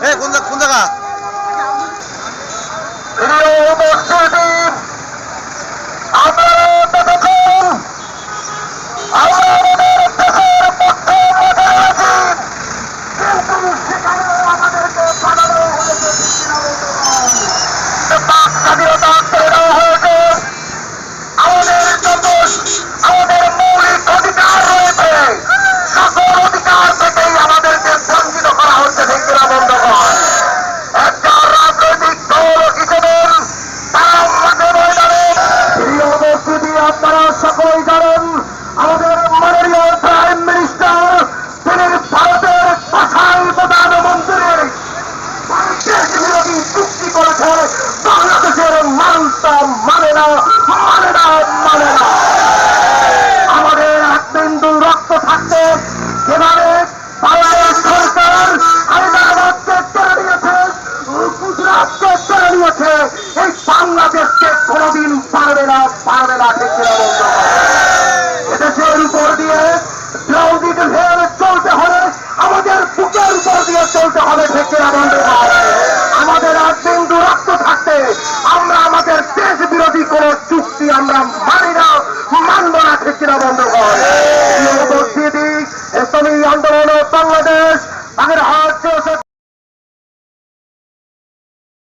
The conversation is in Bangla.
এ কোন কোন জায়গা প্রিয় চলতে হবে